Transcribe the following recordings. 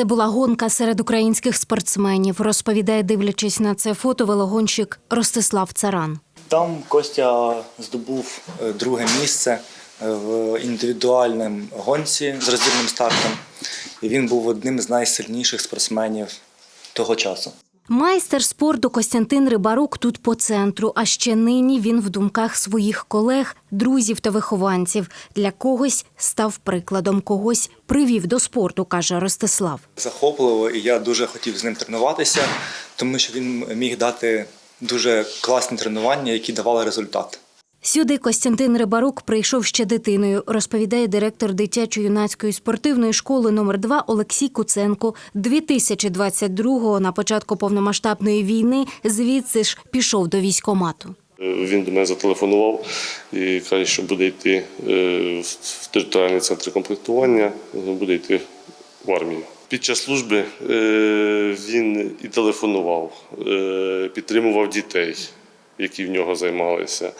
Це була гонка серед українських спортсменів, розповідає, дивлячись на це фото, велогонщик Ростислав Царан. Там Костя здобув е, друге місце е, в індивідуальному гонці з роздільним стартом. І він був одним з найсильніших спортсменів того часу. Майстер спорту Костянтин Рибарук тут по центру. А ще нині він в думках своїх колег, друзів та вихованців. Для когось став прикладом, когось привів до спорту, каже Ростислав. Захопливо, і я дуже хотів з ним тренуватися, тому що він міг дати дуже класні тренування, які давали результат. Сюди Костянтин Рибарук прийшов ще дитиною, розповідає директор дитячо-юнацької спортивної школи номер 2 Олексій Куценко. 2022-го, на початку повномасштабної війни, звідси ж пішов до військомату. Він до мене зателефонував і каже, що буде йти е, в територіальний центр комплектування, буде йти в армію. Під час служби е, він і телефонував, е, підтримував дітей, які в нього займалися.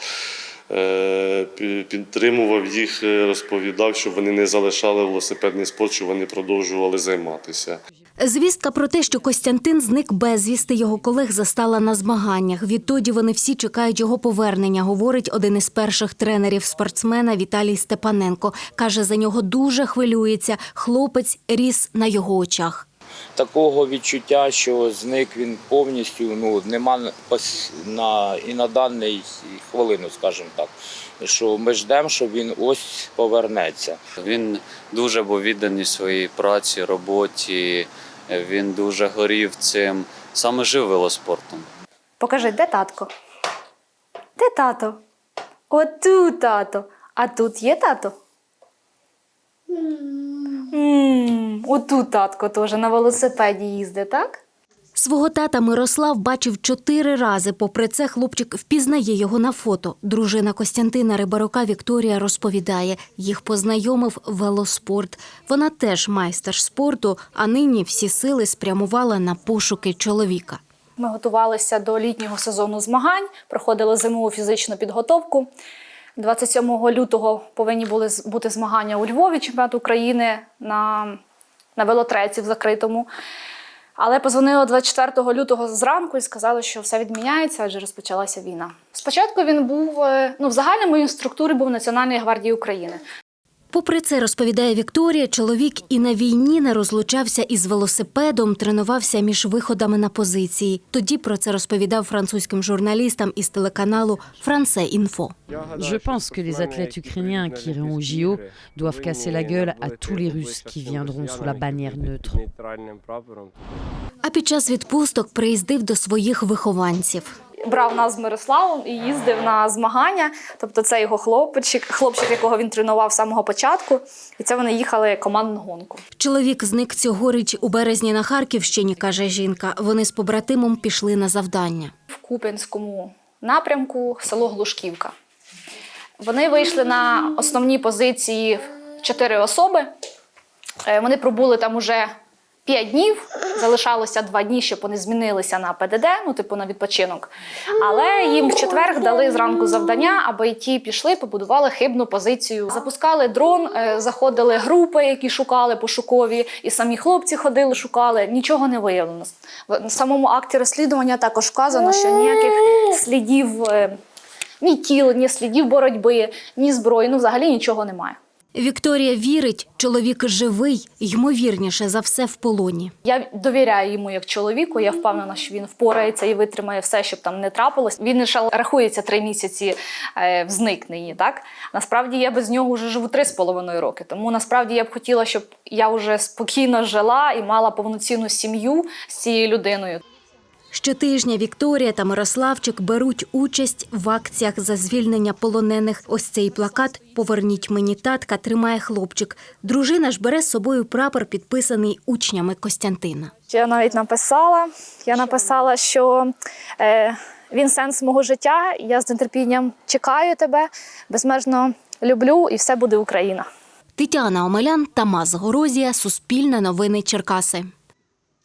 Е, пі- Підтримував їх, е, розповідав, щоб вони не залишали велосипедний спорт, щоб вони продовжували займатися. Звістка про те, що Костянтин зник безвісти, його колег застала на змаганнях. Відтоді вони всі чекають його повернення, говорить один із перших тренерів спортсмена Віталій Степаненко. Каже, за нього дуже хвилюється. Хлопець ріс на його очах. Такого відчуття, що зник він повністю, ну нема на- і на даний хвилину, скажімо так. Що ми ждемо, що він ось повернеться. Він дуже був відданий своїй праці, роботі. Він дуже горів цим, саме жив велоспортом. Покажи, де татко? Де тато? Отут тато. А тут є тато? М, Отут татко теж на велосипеді їздить, так? Свого тата Мирослав бачив чотири рази. Попри це, хлопчик впізнає його на фото. Дружина Костянтина Рибарука Вікторія розповідає, їх познайомив велоспорт. Вона теж майстер спорту, а нині всі сили спрямувала на пошуки чоловіка. Ми готувалися до літнього сезону змагань, проходили зимову фізичну підготовку. 27 лютого повинні були бути змагання у Львові, чемпіонат України на, на велотреці в закритому. Але позвонили 24 лютого зранку і сказали, що все відміняється, адже розпочалася війна. Спочатку він був е, ну, в загальному він структурі був Національної гвардії України. Попри це, розповідає Вікторія, чоловік і на війні не розлучався із велосипедом, тренувався між виходами на позиції. Тоді про це розповідав французьким журналістам із телеканалу Франце Інфо. Je pense que les athlètes ukrainiens qui iront au JO doivent casser la gueule à tous les Russes qui viendront sous la bannière neutre. А під час відпусток приїздив до своїх вихованців. Брав нас з Мирославом і їздив на змагання. Тобто, це його хлопчик, хлопчик, якого він тренував з самого початку. І це вони їхали командну гонку. Чоловік зник цьогоріч у березні на Харківщині, каже жінка. Вони з побратимом пішли на завдання. В Куп'янському напрямку село Глушківка. Вони вийшли на основні позиції чотири особи. Е, Вони пробули там уже 5 днів, залишалося 2 дні, щоб вони змінилися на ПДД, ну, типу на відпочинок. Але їм в четвер дали зранку завдання, аби ті пішли, побудували хибну позицію. Запускали дрон, е, заходили групи, які шукали пошукові, і самі хлопці ходили, шукали. Нічого не виявлено. В самому акті розслідування також вказано, що ніяких слідів. е, ні тіл, ні слідів боротьби, ні зброї, ну взагалі нічого немає. Вікторія вірить, чоловік живий, ймовірніше за все в полоні. Я довіряю йому як чоловіку. Я впевнена, що він впорається і витримає все, щоб там не трапилось. Він ще рахується три місяці е, в зникненні. Так насправді я без нього вже живу три з половиною роки. Тому насправді я б хотіла, щоб я вже спокійно жила і мала повноцінну сім'ю з цією людиною. Щотижня Вікторія та Мирославчик беруть участь в акціях за звільнення полонених. Ось цей плакат Поверніть мені татка тримає хлопчик. Дружина ж бере з собою прапор, підписаний учнями Костянтина. Я навіть написала. Я написала, що е, він сенс мого життя. Я з нетерпінням чекаю тебе, безмежно люблю, і все буде Україна. Тетяна Омелян, Тамас Горозія, Суспільне новини Черкаси.